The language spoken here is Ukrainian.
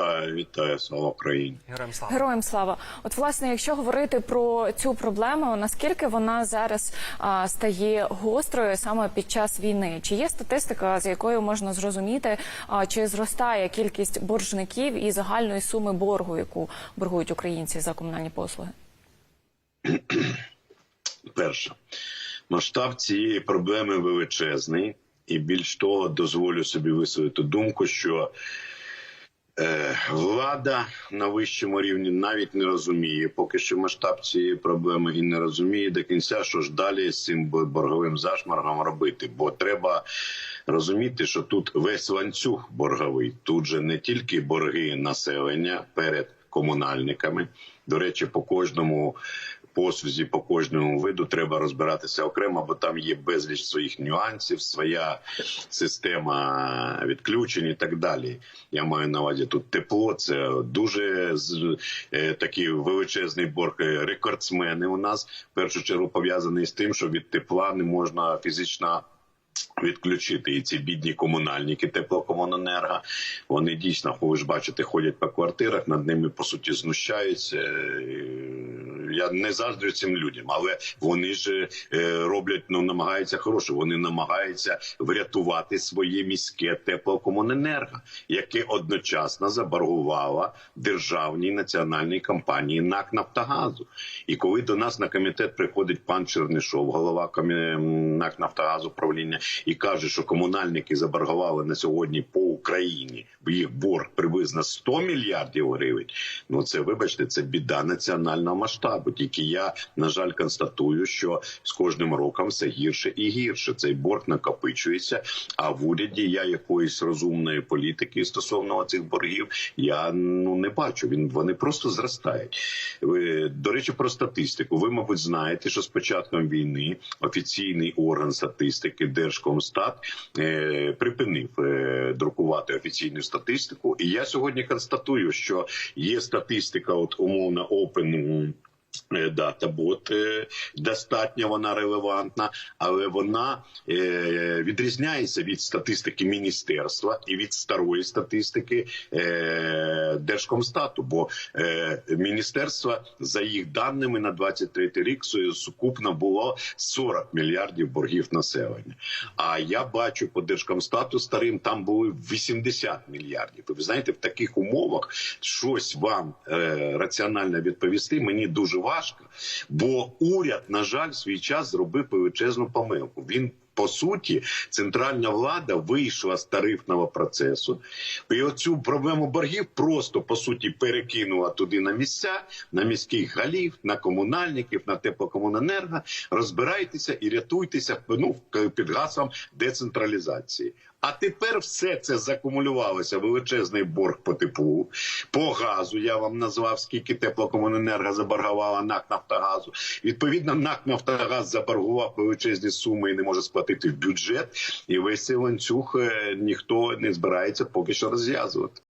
Вітаю, вітаю, слава Україні. Героям слава. Героям слава. От власне, якщо говорити про цю проблему, наскільки вона зараз а, стає гострою саме під час війни? Чи є статистика, з якою можна зрозуміти, а, чи зростає кількість боржників і загальної суми боргу, яку боргують українці за комунальні послуги? Перше, масштаб цієї проблеми величезний, і більш того, дозволю собі висловити думку, що влада на вищому рівні навіть не розуміє поки що масштаб цієї проблеми і не розуміє до кінця, що ж далі з цим борговим зашмаргом робити. Бо треба розуміти, що тут весь ланцюг борговий. Тут же не тільки борги населення перед комунальниками. До речі, по кожному послузі, по кожному виду треба розбиратися окремо, бо там є безліч своїх нюансів, своя система відключень і так далі. Я маю на увазі тут тепло. Це дуже е, такий величезний борг. Е, Рекордсмени у нас в першу чергу пов'язаний з тим, що від тепла не можна фізично відключити і ці бідні комунальники теплокомуненерго. Вони дійсно, ви ж бачите, ходять по квартирах, над ними по суті знущаються. Я не заздрю цим людям, але вони ж е, роблять, ну намагаються хороше. Вони намагаються врятувати своє міське теплокомуненерго, яке одночасно заборгувало державній національній компанії НАК Нафтогазу. І коли до нас на комітет приходить пан Чернишов, голова НАК Нафтогазу правління, і каже, що комунальники заборгували на сьогодні по Україні їх борг приблизно 100 мільярдів гривень. Ну це вибачте, це біда національного масштабу. Тільки я на жаль констатую, що з кожним роком все гірше і гірше. Цей борг накопичується. А в уряді я якоїсь розумної політики стосовно цих боргів я ну не бачу. Він вони просто зростають. До речі, про статистику. Ви, мабуть, знаєте, що з початком війни офіційний орган статистики Держкомстат е, припинив е, друкувати офіційну статистику. І я сьогодні констатую, що є статистика, от умовно Open е, Датабот е, достатньо вона релевантна, але вона е, відрізняється від статистики міністерства і від старої статистики е, Держкомстату. Бо міністерство за їх даними на 23 рік су- сукупно було 40 мільярдів боргів населення. А я бачу по Держкомстату старим там були 80 мільярдів. І ви знаєте, в таких умовах щось вам раціонально відповісти мені дуже важко, бо уряд, на жаль, в свій час зробив величезну помилку. Він по суті, центральна влада вийшла з тарифного процесу, і оцю проблему боргів просто по суті перекинула туди на місця, на міських голів, на комунальників, на теплокомуненерго. Розбирайтеся і рятуйтеся ну, під гаслом децентралізації. А тепер все це закумулювалося величезний борг по теплу, по газу. Я вам назвав скільки теплокомуненерго заборгувала НАК Нафтогазу. Відповідно, НАК Нафтогаз заборгував величезні суми і не може сплатити в бюджет. І весь цей ланцюг е, ніхто не збирається поки що розв'язувати.